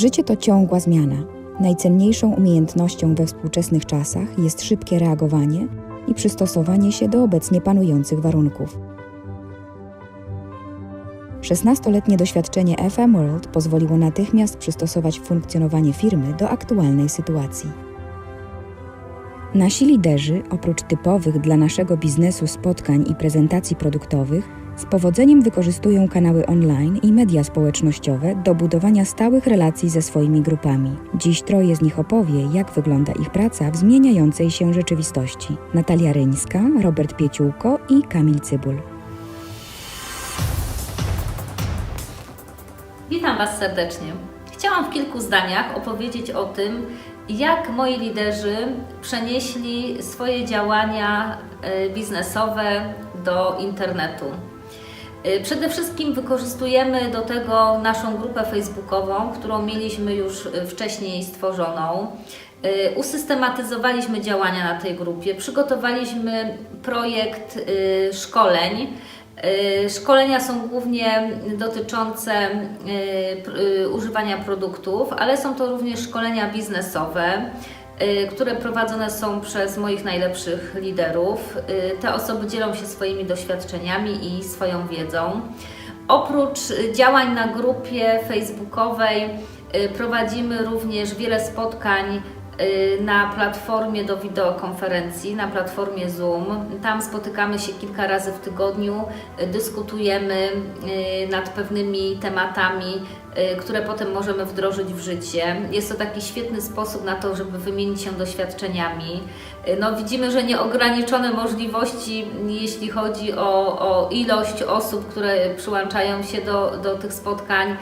Życie to ciągła zmiana. Najcenniejszą umiejętnością we współczesnych czasach jest szybkie reagowanie i przystosowanie się do obecnie panujących warunków. 16-letnie doświadczenie FM World pozwoliło natychmiast przystosować funkcjonowanie firmy do aktualnej sytuacji. Nasi liderzy, oprócz typowych dla naszego biznesu spotkań i prezentacji produktowych, z powodzeniem wykorzystują kanały online i media społecznościowe do budowania stałych relacji ze swoimi grupami. Dziś troje z nich opowie, jak wygląda ich praca w zmieniającej się rzeczywistości. Natalia Ryńska, Robert Pieciółko i Kamil Cybul. Witam Was serdecznie. Chciałam w kilku zdaniach opowiedzieć o tym, jak moi liderzy przenieśli swoje działania e, biznesowe do internetu. E, Przede wszystkim wykorzystujemy do tego naszą grupę facebookową, którą mieliśmy już e, wcześniej stworzoną. E, Usystematyzowaliśmy działania na tej grupie, przygotowaliśmy projekt szkoleń. Szkolenia są głównie dotyczące używania produktów, ale są to również szkolenia biznesowe, które prowadzone są przez moich najlepszych liderów. E, Te osoby dzielą się swoimi doświadczeniami i swoją wiedzą. Oprócz e, działań na grupie facebookowej prowadzimy również wiele spotkań y, na platformie do wideokonferencji, na platformie Zoom. Tam spotykamy się kilka razy w tygodniu, y, dyskutujemy y, nad pewnymi tematami, y, które potem możemy wdrożyć w życie. Jest to taki świetny sposób na to, żeby wymienić się doświadczeniami. Y, No, widzimy, że nieograniczone możliwości, jeśli chodzi o, o ilość osób, które przyłączają się do, do tych spotkań.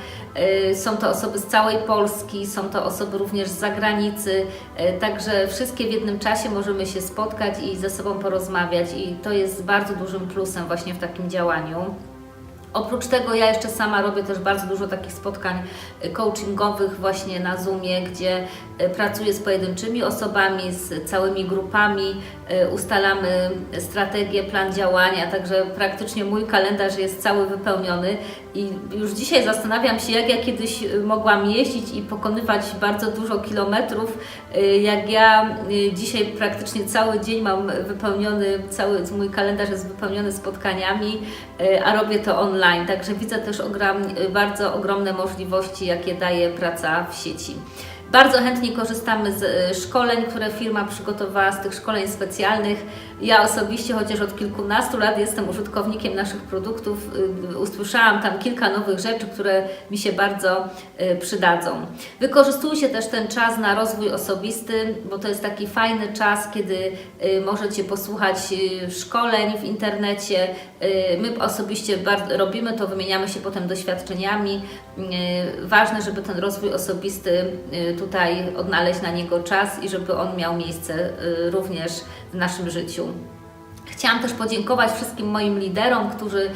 Y, Są to osoby z całej Polski, są to osoby również z zagranicy, y, także wszystkie w jednym czasie możemy się spotkać i ze sobą porozmawiać i to jest bardzo dużym plusem właśnie w takim działaniu. Oprócz tego ja jeszcze sama robię też bardzo dużo takich spotkań y, coachingowych właśnie na Zoomie, gdzie y, pracuję z pojedynczymi osobami, z całymi grupami, y, ustalamy strategię, plan działania, także praktycznie mój kalendarz jest cały wypełniony. I już dzisiaj zastanawiam się, jak ja kiedyś mogłam jeździć i pokonywać bardzo dużo kilometrów, jak ja dzisiaj praktycznie cały dzień mam wypełniony, cały mój kalendarz jest wypełniony spotkaniami, a robię to online, także widzę też ogrom, bardzo ogromne możliwości, jakie daje praca w sieci. Bardzo chętnie korzystamy z y, szkoleń, które firma przygotowała, z tych szkoleń specjalnych. Ja osobiście, chociaż od kilkunastu lat jestem użytkownikiem naszych produktów, y, usłyszałam tam kilka nowych rzeczy, które mi się bardzo y, przydadzą. Wykorzystujcie też ten czas na rozwój osobisty, bo to jest taki fajny czas, kiedy możecie posłuchać szkoleń w internecie. My osobiście robimy to, wymieniamy się potem doświadczeniami. Ważne, żeby ten rozwój osobisty tutaj odnaleźć na niego czas i żeby on miał miejsce y, również w naszym życiu. Chciałam też podziękować wszystkim moim liderom, którzy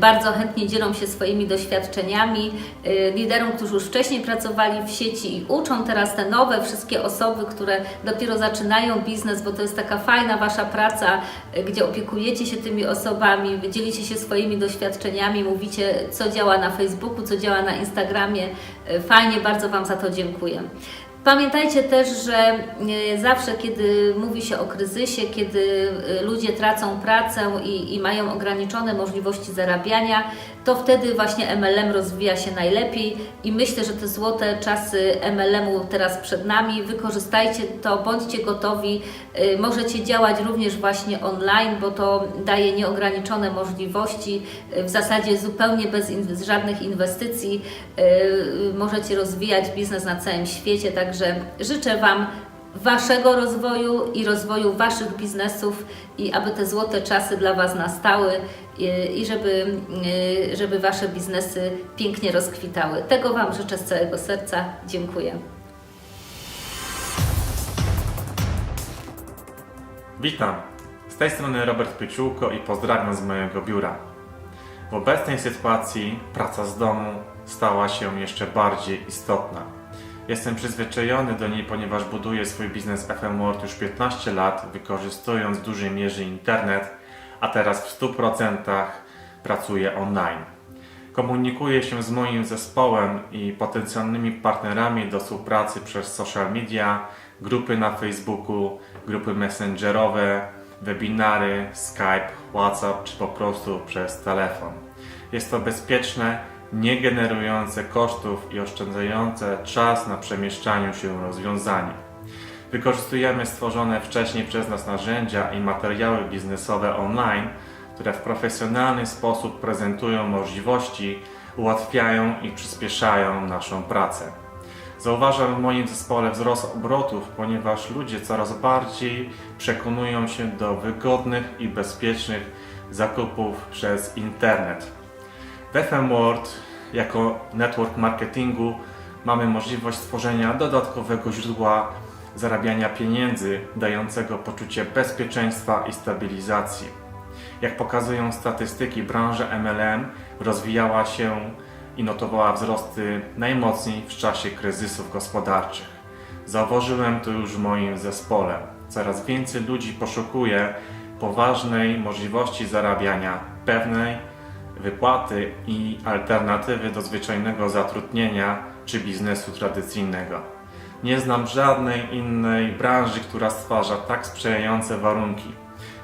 bardzo chętnie dzielą się swoimi doświadczeniami, y, liderom, którzy już wcześniej pracowali w sieci i uczą teraz te nowe wszystkie osoby, które dopiero zaczynają biznes, bo to jest taka fajna Wasza praca, y, gdzie opiekujecie się tymi osobami, dzielicie się swoimi doświadczeniami, mówicie, co działa na Facebooku, co działa na Instagramie. Y, Fajnie, bardzo Wam za to dziękuję. Pamiętajcie też, że e, zawsze, kiedy mówi się o kryzysie, kiedy e, ludzie tracą pracę i, i mają ograniczone możliwości zarabiania, to wtedy właśnie MLM rozwija się najlepiej i myślę, że te złote czasy MLM-u teraz przed nami. Wykorzystajcie to, bądźcie gotowi. E, Możecie działać również właśnie online, bo to daje nieograniczone możliwości, w zasadzie zupełnie bez żadnych inwestycji. Możecie rozwijać biznes na całym świecie, także życzę Wam Waszego rozwoju i rozwoju Waszych biznesów i aby te złote czasy dla Was nastały i, i żeby, y, żeby Wasze biznesy pięknie rozkwitały. Tego Wam życzę z całego serca. Dziękuję. Witam, z tej strony Robert Pieciółko i pozdrawiam z mojego biura. W obecnej sytuacji praca z domu stała się jeszcze bardziej istotna. Jestem przyzwyczajony do niej, ponieważ buduję swój biznes FM World już 15 lat, wykorzystując w dużej mierze internet, a teraz w 100% pracuję online. Komunikuję się z moim zespołem i potencjalnymi partnerami do współpracy przez social media, grupy na Facebooku, grupy messengerowe, webinary, Skype, WhatsApp czy po prostu przez telefon. Jest to bezpieczne, nie generujące kosztów i oszczędzające czas na przemieszczaniu się rozwiązanie. Wykorzystujemy stworzone wcześniej przez nas narzędzia i materiały biznesowe online, które w profesjonalny sposób prezentują możliwości, ułatwiają i przyspieszają naszą pracę. Zauważam w moim zespole wzrost obrotów, ponieważ ludzie coraz bardziej przekonują się do wygodnych i bezpiecznych zakupów przez internet. W FM World jako network marketingu mamy możliwość stworzenia dodatkowego źródła zarabiania pieniędzy, dającego poczucie bezpieczeństwa i stabilizacji. Jak pokazują statystyki, branża MLM rozwijała się i notowała wzrosty najmocniej w czasie kryzysów gospodarczych. Zauważyłem to już w moim zespole. Coraz więcej ludzi poszukuje poważnej możliwości zarabiania, pewnej wypłaty i alternatywy do zwyczajnego zatrudnienia czy biznesu tradycyjnego. Nie znam żadnej innej branży, która stwarza tak sprzyjające warunki.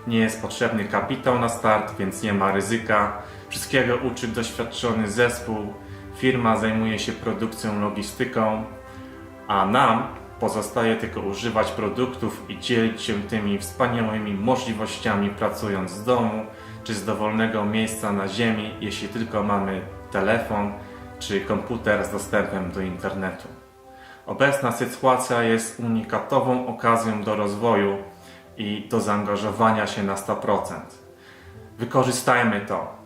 Nie jest potrzebny kapitał na start, więc nie ma ryzyka. Wszystkiego uczy doświadczony zespół. Firma zajmuje się produkcją, logistyką, a nam pozostaje tylko używać produktów i dzielić się tymi wspaniałymi możliwościami pracując z domu czy z dowolnego miejsca na ziemi, jeśli tylko mamy telefon czy komputer z dostępem do internetu. Obecna sytuacja jest unikatową okazją do rozwoju i do zaangażowania się na 100%. Wykorzystajmy to.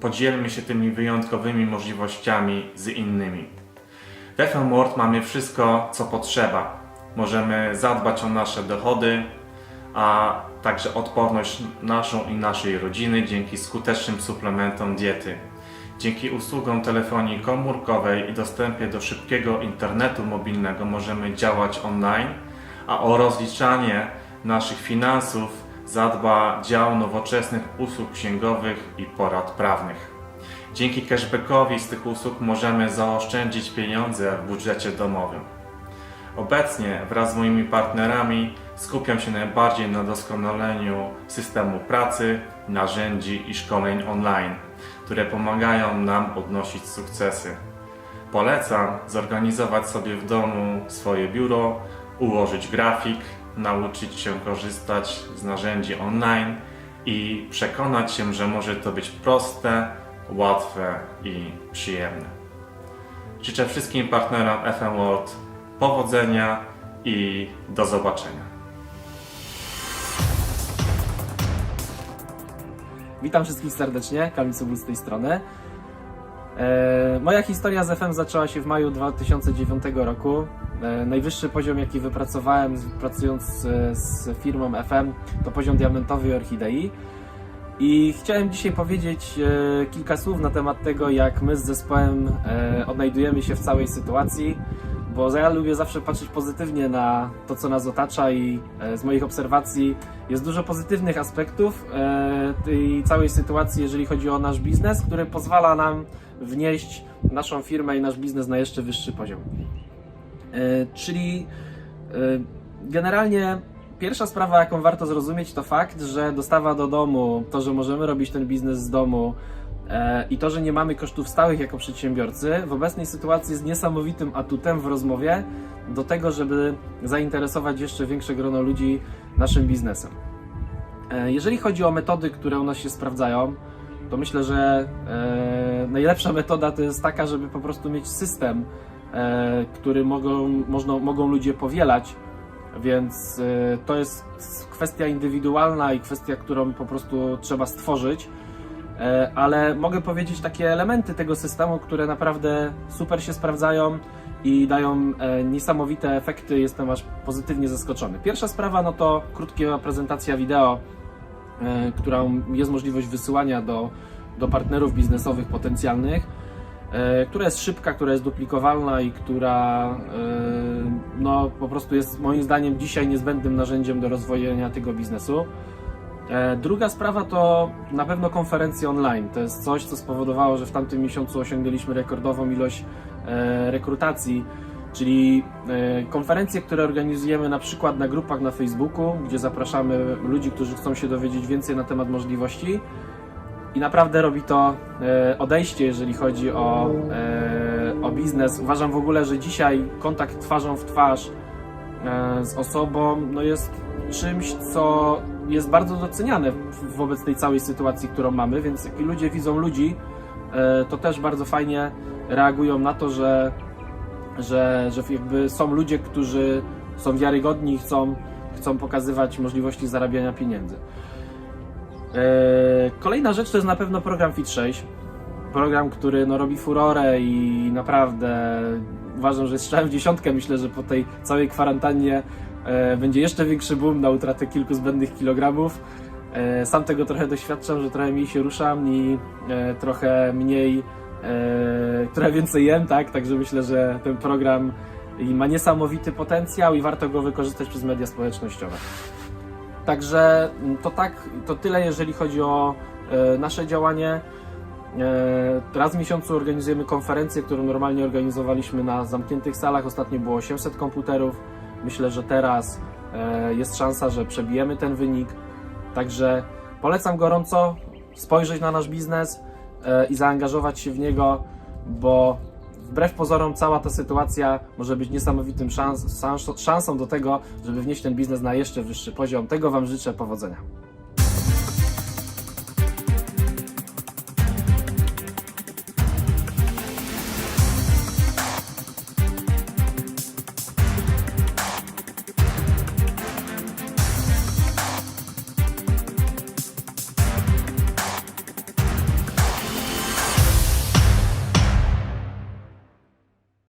Podzielmy się tymi wyjątkowymi możliwościami z innymi. W FM World mamy wszystko, co potrzeba. Możemy zadbać o nasze dochody, a także odporność naszą i naszej rodziny dzięki skutecznym suplementom diety. Dzięki usługom telefonii komórkowej i dostępie do szybkiego internetu mobilnego możemy działać online, a o rozliczanie naszych finansów zadba dział nowoczesnych usług księgowych i porad prawnych. Dzięki cashbackowi z tych usług możemy zaoszczędzić pieniądze w budżecie domowym. Obecnie wraz z moimi partnerami skupiam się najbardziej na doskonaleniu systemu pracy, narzędzi i szkoleń online, które pomagają nam odnosić sukcesy. Polecam zorganizować sobie w domu swoje biuro, ułożyć grafik, nauczyć się korzystać z narzędzi online i przekonać się, że może to być proste, łatwe i przyjemne. Życzę wszystkim partnerom FM World powodzenia i do zobaczenia. Witam wszystkich serdecznie, Kamil Subul z tej strony. E, moja historia z FM zaczęła się w maju 2009 roku. E, najwyższy poziom, jaki wypracowałem pracując z, z firmą FM, to poziom diamentowy orchidei. I chciałem dzisiaj powiedzieć e, kilka słów na temat tego, jak my z zespołem e, odnajdujemy się w całej sytuacji, bo ja lubię zawsze patrzeć pozytywnie na to, co nas otacza i e, z moich obserwacji jest dużo pozytywnych aspektów e, tej całej sytuacji, jeżeli chodzi o nasz biznes, który pozwala nam wnieść naszą firmę i nasz biznes na jeszcze wyższy poziom. E, Czyli generalnie pierwsza sprawa, jaką warto zrozumieć, to fakt, że dostawa do domu, to, że możemy robić ten biznes z domu i to, że nie mamy kosztów stałych jako przedsiębiorcy, w obecnej sytuacji jest niesamowitym atutem w rozmowie do tego, żeby zainteresować jeszcze większe grono ludzi naszym biznesem. E, Jeżeli chodzi o metody, które u nas się sprawdzają, to myślę, że e, najlepsza metoda to jest taka, żeby po prostu mieć system, e, który mogą, można, mogą ludzie powielać, więc e, to jest kwestia indywidualna i kwestia, którą po prostu trzeba stworzyć. E, ale mogę powiedzieć takie elementy tego systemu, które naprawdę super się sprawdzają i dają e, niesamowite efekty. Jestem aż pozytywnie zaskoczony. Pierwsza sprawa no to krótka prezentacja wideo, e, którą jest możliwość wysyłania do, do partnerów biznesowych potencjalnych, która jest szybka, która jest duplikowalna i która no, po prostu jest moim zdaniem dzisiaj niezbędnym narzędziem do rozwojenia tego biznesu. E, Druga sprawa to na pewno konferencje online. To jest coś, co spowodowało, że w tamtym miesiącu osiągnęliśmy rekordową ilość e, rekrutacji, czyli e, konferencje, które organizujemy na przykład na grupach na Facebooku, gdzie zapraszamy ludzi, którzy chcą się dowiedzieć więcej na temat możliwości. I naprawdę robi to odejście, jeżeli chodzi o, o biznes. Uważam w ogóle, że dzisiaj kontakt twarzą w twarz z osobą no jest czymś, co jest bardzo doceniane wobec tej całej sytuacji, którą mamy, więc jak ludzie widzą ludzi, e, to też bardzo fajnie reagują na to, że, że, że jakby są ludzie, którzy są wiarygodni i chcą, chcą pokazywać możliwości zarabiania pieniędzy. E, Kolejna rzecz to jest na pewno program Fit 6. Program, który no, robi furorę i naprawdę uważam, że strzałem w dziesiątkę. Myślę, że po tej całej kwarantannie będzie jeszcze większy boom na utratę kilku zbędnych kilogramów. E, sam tego trochę doświadczam, że trochę mniej się ruszam i e, trochę mniej, e, trochę więcej jem, tak? Także myślę, że ten program ma niesamowity potencjał i warto go wykorzystać przez media społecznościowe. Także mm, to tak, to tyle jeżeli chodzi o e, nasze działanie. E, raz w miesiącu organizujemy konferencję, którą normalnie organizowaliśmy na zamkniętych salach. Ostatnio było 800 komputerów. Myślę, że teraz e, jest szansa, że przebijemy ten wynik. Także polecam gorąco spojrzeć na nasz biznes e, i zaangażować się w niego, bo wbrew pozorom cała ta sytuacja może być niesamowitym szans, szans, szansą do tego, żeby wnieść ten biznes na jeszcze wyższy poziom. Tego Wam życzę powodzenia.